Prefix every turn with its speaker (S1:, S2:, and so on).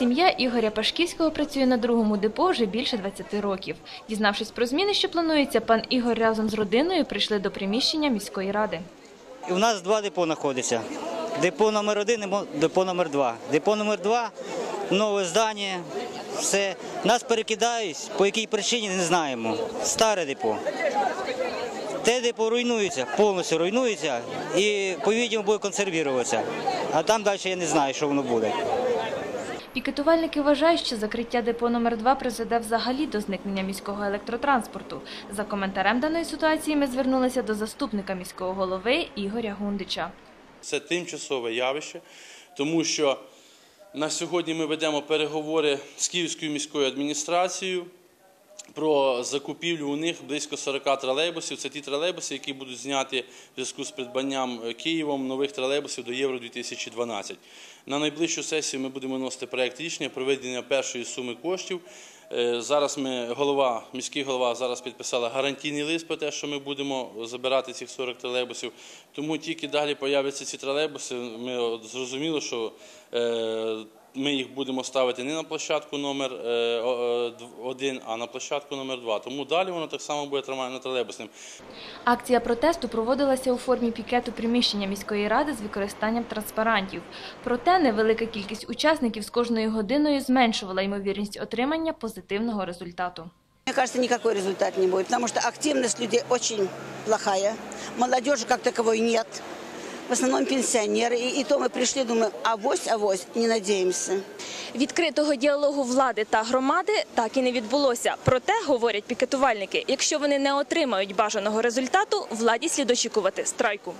S1: Сім'я Ігоря Пашківського працює на другому депо вже більше 20 років. Дізнавшись про зміни, що планується, пан Ігор разом з родиною прийшли до приміщення міської ради.
S2: У нас два депо знаходяться. Депо номер один і депо номер два. Депо номер два нове здання, все. Нас перекидають, по якій причині не знаємо. Старе депо. Те депо руйнується, повністю руйнується і, по-відому, буде консервуватися. А там далі я не знаю, що воно буде.
S1: Пікетувальники вважають, що закриття депо номер 2 призведе взагалі до зникнення міського електротранспорту. За коментарем даної ситуації ми звернулися до заступника міського голови Ігоря Гундича.
S3: Це тимчасове явище, тому що на сьогодні ми ведемо переговори з Київською міською адміністрацією про закупівлю у них близько 40 тролейбусів. Це ті тролейбуси, які будуть зняті в зв'язку з придбанням Києвом нових тролейбусів до Євро 2012. На найближчу сесію ми будемо вносити проект рішення про виділення першої суми коштів. Е, Зараз ми голова, міський голова зараз підписала гарантійний лист про те, що ми будемо забирати цих 40 тролейбусів. Тому тільки далі появляться ці тролейбуси. Ми зрозуміли, що е, ми їх будемо ставити не на площадку номер е, о- е, дв- один, а на площадку номер два. Тому далі воно так само буде трамвайно тролейбусним.
S1: Акція протесту проводилася у формі пікету приміщення міської ради з використанням транспарантів. Проте невелика кількість учасників з кожною годиною зменшувала ймовірність отримання позитивного результату.
S4: Мне кажется, никакой результат не будет, потому что активность людей очень плохая. Молодежи как таковой нет. В основном пенсионеры. И, и то мы пришли, думаем, авось, авось, не надеемся.
S5: Відкритого діалогу влади та громади так і не відбулося. Проте, говорять пікетувальники, якщо вони не отримають бажаного результату, владі слід очікувати страйку.